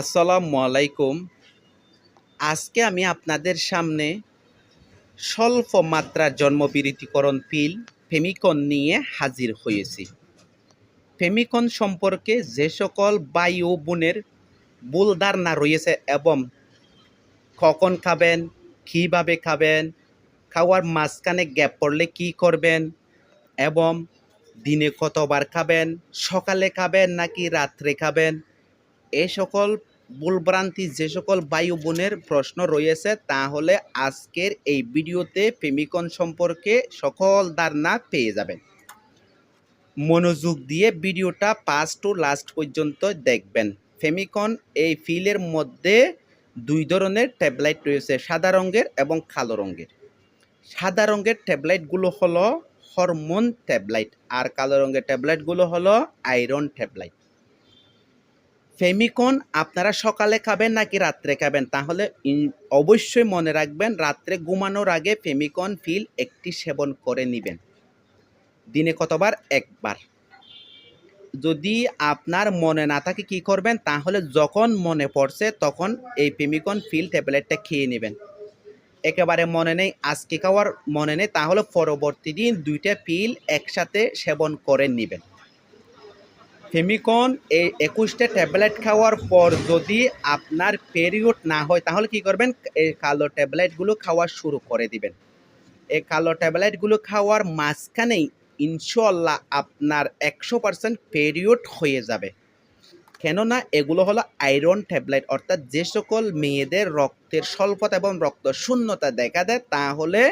আসসালামু আলাইকুম। আজকে আমি আপনাদের সামনে স্বল্প মাত্রার জন্মবিরতিকরণ পিল ফেমিকন নিয়ে হাজির হয়েছি। ফেমিকন সম্পর্কে যে সকল বায়ু বোনের ভুল ধারণা রয়েছে এবং কখন খাবেন, কীভাবে খাবেন, খাওয়ার মাঝখানে গ্যাপ পড়লে কি করবেন এবং দিনে কতবার খাবেন, সকালে খাবেন নাকি রাত্রে খাবেন এই সকল ভুলভ্রান্তি, যে সকল বায়ু বোনের প্রশ্ন রয়েছে, তাহলে আজকের এই ভিডিওতে ফেমিকন সম্পর্কে সকল ধারণা পেয়ে যাবেন। মনোযোগ দিয়ে ভিডিওটা পাস টু লাস্ট পর্যন্ত দেখবেন। ফেমিকন এই ফিলের মধ্যে দুই ধরনের ট্যাবলেট রয়েছে, সাদা রঙের এবং কালো রঙের। সাদা রঙের ট্যাবলেটগুলো হলো হরমোন ট্যাবলেট আর কালো রঙের ট্যাবলেটগুলো হলো আয়রন ট্যাবলেট ফেমিকন আপনারা সকালে খাবেন নাকি রাত্রে খাবেন? তাহলে অবশ্যই মনে রাখবেন, রাত্রে ঘুমানোর আগে ফেমিকন ফিল একটি সেবন করে নেবেন। দিনে কতবার? একবার। যদি আপনার মনে না থাকে কি করবেন, তাহলে যখন মনে পড়ছে তখন এই ফেমিকন ফিল ট্যাবলেটটা খেয়ে নেবেন। একেবারে মনে নেই, আজকে খাওয়ার মনে নেই, তাহলে পরবর্তী দিন দুইটা পিল একসাথে সেবন করে নেবেন। ফেমিকন এই একুশটা ট্যাবলেট খাওয়ার পর যদি আপনার পেরিয়ড না হয়, তাহলে কি করবেন? এই কালো ট্যাবলেটগুলো খাওয়া শুরু করে দিবেন। এই কালো ট্যাবলেটগুলো খাওয়ার মাঝখানেই ইনশাল্লাহ আপনার একশো পার্সেন্ট পেরিয়ড হয়ে যাবে। কেননা এগুলো হলো আয়রন ট্যাবলেট অর্থাৎ যে সকল মেয়েদের রক্তের স্বল্পতা এবং রক্ত শূন্যতা দেখা দেয়, তাহলে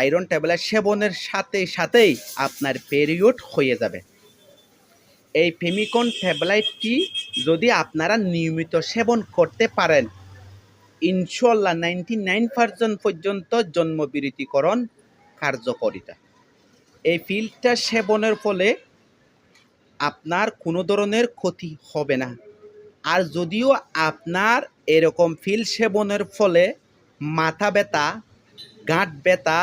আয়রন ট্যাবলেট সেবনের সাথে সাথেই আপনার পেরিয়ড হয়ে যাবে। এই ফেমিকন ট্যাবলেটটি যদি আপনারা নিয়মিত সেবন করতে পারেন? ইনশাল্লাহ নাইনটি নাইন পার্সেন্ট পর্যন্ত জন্মবিরতিকরণ কার্যকরিতা। এই পিলটা সেবনের ফলে আপনার কোনো ধরনের ক্ষতি হবে না। আর যদিও আপনার এরকম ফিল সেবনের ফলে মাথা ব্যথা, গাঁট ব্যথা,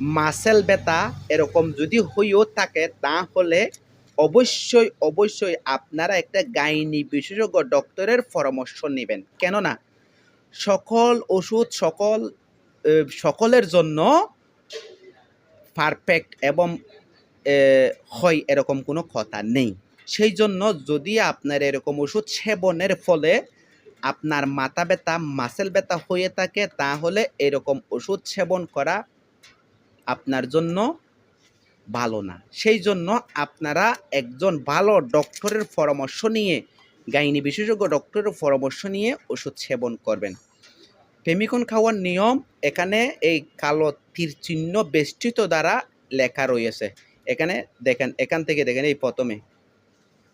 মাসেল ব্যথা এরকম যদি হয়েও থাকে, তাহলে অবশ্যই অবশ্যই আপনারা একটা গাইনি বিশেষজ্ঞ ডক্টরের পরামর্শ নেবেন। কেননা সকল ওষুধ, সকল সকলের জন্য পারফেক্ট এবং হয় এরকম কোনো কথা নেই। সেই জন্য যদি আপনার এরকম ওষুধ সেবনের ফলে আপনার মাথা ব্যথা মাসেল ব্যথা হয়ে থাকে, তাহলে এরকম ওষুধ সেবন করা আপনার জন্য ভালো না। সেই জন্য আপনারা একজন ভালো ডক্টরের পরামর্শ নিয়ে, গাইনি বিশেষজ্ঞ ডক্টরের পরামর্শ নিয়ে ওষুধ সেবন করবেন। ফেমিকন খাওয়ার নিয়ম, এখানে এই কালো তীর চিহ্ন বেষ্টিত দ্বারা লেখা রয়েছে। এখানে দেখেন, এখান থেকে দেখেন, এই প্রথমে।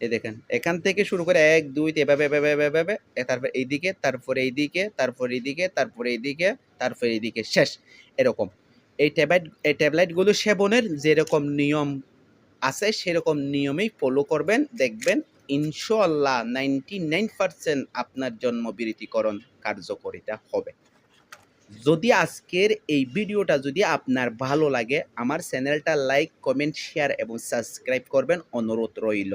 এই দেখেন, এখান থেকে শুরু করে এক, দুই এভাবে এভাবে এভাবে তারপর এইদিকে তারপর এইদিকে তারপর এইদিকে তারপর এইদিকে তারপর এইদিকে, শেষ, এরকম। এই ট্যাবলেট এই ট্যাবলেটগুলো সেবনের যেরকম নিয়ম আছে, সেরকম নিয়মেই ফলো করবেন। দেখবেন ইনশাল্লাহ নাইনটি নাইন পার্সেন্ট আপনার জন্মবিরতিকরণ কার্যকরিতা হবে। যদি আজকের এই ভিডিওটা যদি আপনার ভালো লাগে, আমার চ্যানেলটা লাইক কমেন্ট শেয়ার এবং সাবস্ক্রাইব করবেন। অনুরোধ রইল।